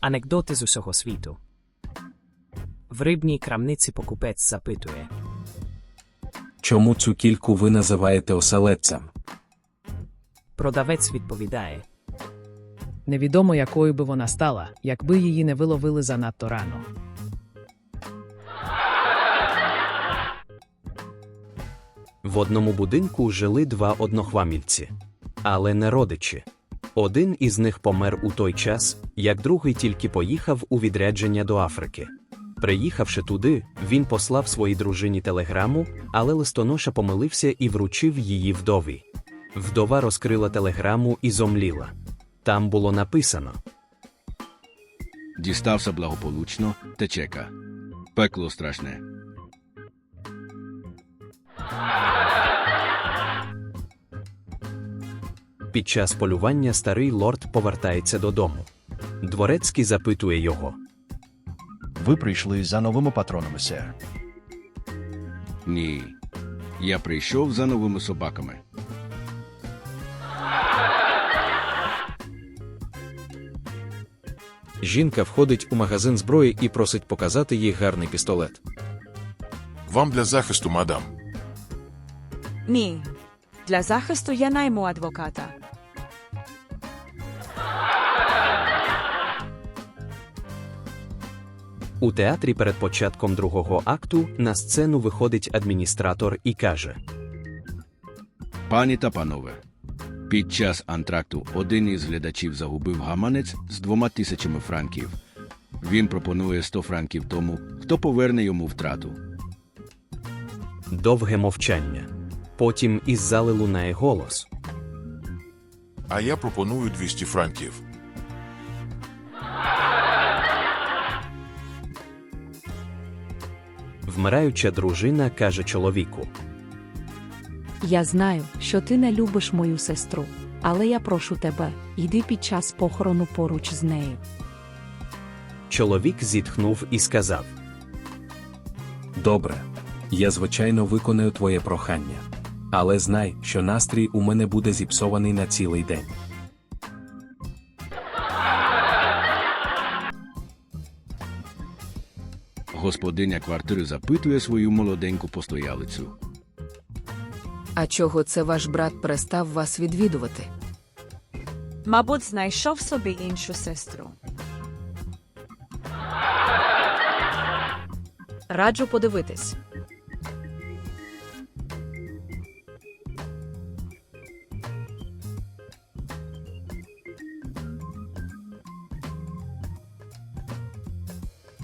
Анекдоти з усього світу. В рибній крамниці покупець запитує. Чому цю кільку ви називаєте оселедцем? Продавець відповідає. Невідомо, якою би вона стала, якби її не виловили занадто рано. В одному будинку жили два однохвамільці, але не родичі. Один із них помер у той час, як другий тільки поїхав у відрядження до Африки. Приїхавши туди, він послав своїй дружині телеграму, але листоноша помилився і вручив її вдові. Вдова розкрила телеграму і зомліла. Там було написано: Дістався благополучно, те чека. Пекло страшне. Під час полювання старий лорд повертається додому. Дворецький запитує його. Ви прийшли за новими патронами, сер. Ні. Я прийшов за новими собаками. Жінка входить у магазин зброї і просить показати їй гарний пістолет. Вам для захисту, мадам. Ні. Для захисту я найму адвоката. У театрі перед початком другого акту на сцену виходить адміністратор і каже: Пані та панове. Під час антракту один із глядачів загубив гаманець з двома тисячами франків. Він пропонує 100 франків тому, хто поверне йому втрату. довге мовчання. Потім із зали лунає голос. А я пропоную 200 франків. Вмираюча дружина каже чоловіку: Я знаю, що ти не любиш мою сестру, але я прошу тебе, йди під час похорону поруч з нею. Чоловік зітхнув і сказав: Добре. Я звичайно виконаю твоє прохання. Але знай, що настрій у мене буде зіпсований на цілий день. Господиня квартири запитує свою молоденьку постоялицю. А чого це ваш брат перестав вас відвідувати? Мабуть, знайшов собі іншу сестру. Раджу подивитись.